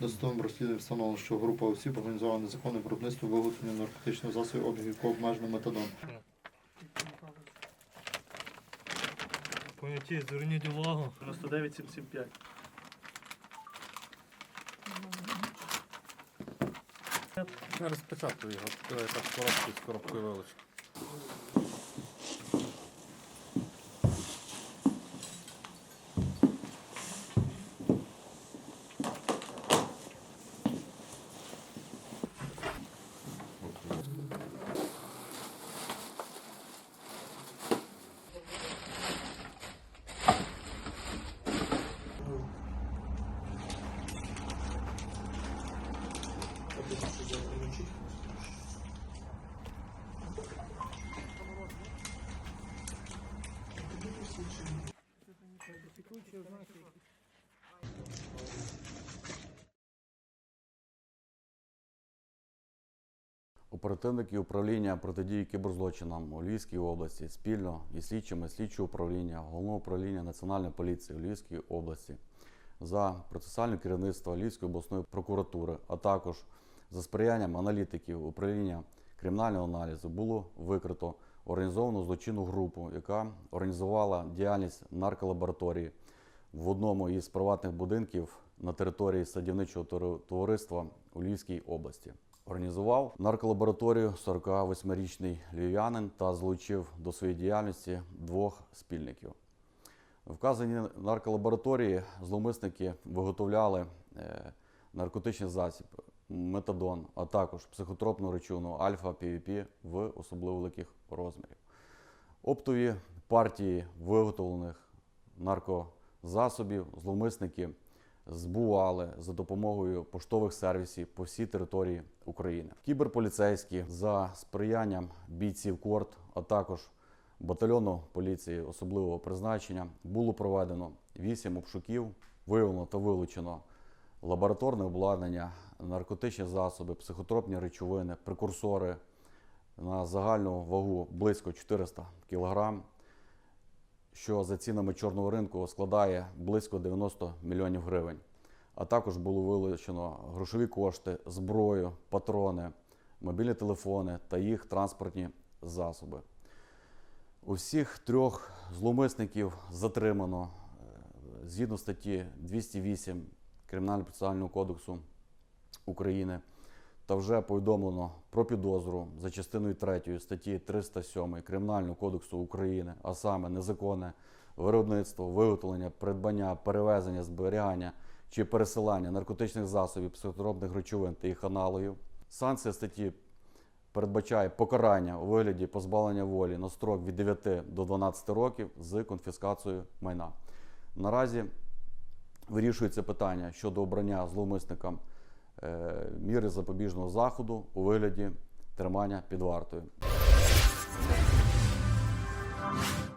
Досудовим розслідуванням встановлено, що група осіб організувала незаконне виробництво виготовлення наркотичних засобів обігу якого обмежено метадон. Поняті, зверніть увагу. 99,75. Я розпечатую його, якраз коробку з коробкою вилучу. Оперативники управління протидії кіберзлочинам у Львівській області спільно із слідчими слідчого управління Головного управління Національної поліції у Львівській області за процесуальне керівництво Львівської обласної прокуратури, а також за сприянням аналітиків управління кримінального аналізу було викрито організовану злочинну групу, яка організувала діяльність нарколабораторії в одному із приватних будинків на території садівничого товариства у Львівській області. Організував нарколабораторію 48-річний львів'янин та залучив до своєї діяльності двох спільників. В вказаній нарколабораторії зловмисники виготовляли е, наркотичний засіб метадон, а також психотропну речовину альфа-півіпі в особливо великих розмірів. Оптові партії виготовлених наркозасобів зловмисники збували за допомогою поштових сервісів по всій території України. Кіберполіцейські за сприянням бійців КОРТ, а також батальйону поліції особливого призначення було проведено 8 обшуків, виявлено та вилучено лабораторне обладнання, наркотичні засоби, психотропні речовини, прекурсори на загальну вагу близько 400 кг, що за цінами чорного ринку складає близько 90 мільйонів гривень. А також було вилучено грошові кошти, зброю, патрони, мобільні телефони та їх транспортні засоби. Усіх трьох зловмисників затримано е, згідно статті 208 Кримінального процесуального кодексу України та вже повідомлено про підозру за частиною 3 статті 307 Кримінального кодексу України, а саме незаконне виробництво, виготовлення, придбання, перевезення, зберігання чи пересилання наркотичних засобів, психотропних речовин та їх аналогів. Санкція статті передбачає покарання у вигляді позбавлення волі на строк від 9 до 12 років з конфіскацією майна. Наразі вирішується питання щодо обрання зловмисникам е, міри запобіжного заходу у вигляді тримання під вартою.